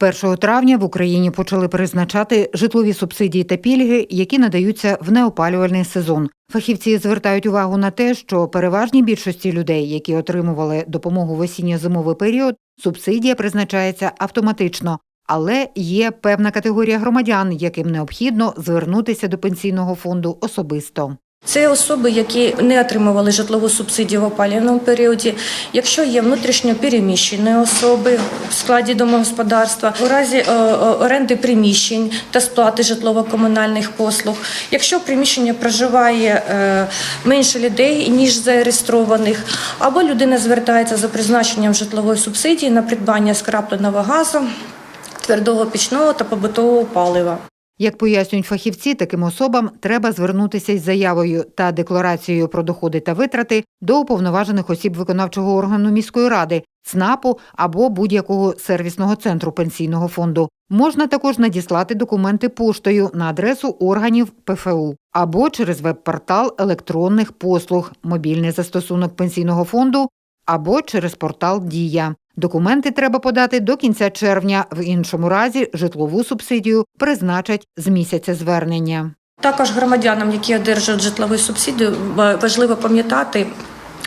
З 1 травня в Україні почали призначати житлові субсидії та пільги, які надаються в неопалювальний сезон. Фахівці звертають увагу на те, що переважній більшості людей, які отримували допомогу в осінньо-зимовий період, субсидія призначається автоматично. Але є певна категорія громадян, яким необхідно звернутися до пенсійного фонду особисто. Це особи, які не отримували житлову субсидію в опалювальному періоді. Якщо є внутрішньо переміщені особи в складі домогосподарства, у разі е, е, оренди приміщень та сплати житлово-комунальних послуг, якщо в приміщенні проживає е, менше людей ніж зареєстрованих, або людина звертається за призначенням житлової субсидії на придбання скрапленого газу, твердого пічного та побутового палива. Як пояснюють фахівці, таким особам треба звернутися із заявою та декларацією про доходи та витрати до уповноважених осіб виконавчого органу міської ради, ЦНАПу або будь-якого сервісного центру пенсійного фонду. Можна також надіслати документи поштою на адресу органів ПФУ або через веб-портал електронних послуг, мобільний застосунок пенсійного фонду або через портал Дія. Документи треба подати до кінця червня. В іншому разі житлову субсидію призначать з місяця звернення. Також громадянам, які одержують житлову субсидію, важливо пам'ятати.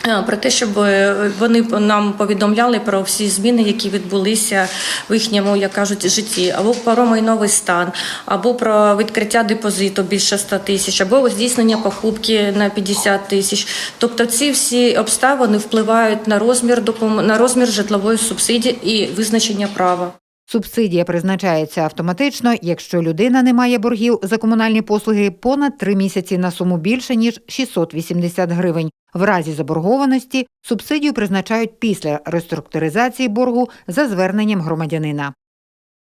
Е, Про те, щоб е, вони нам повідомляли про всі зміни, які відбулися в їхньому, як кажуть, житті, або про майновий стан, або про відкриття депозиту більше 100 тисяч, або здійснення покупки на 50 тисяч. Тобто, ці всі обставини впливають на розмір на розмір житлової субсидії і визначення права. Субсидія призначається автоматично, якщо людина не має боргів за комунальні послуги понад три місяці на суму більше ніж 680 гривень. В разі заборгованості субсидію призначають після реструктуризації боргу за зверненням громадянина.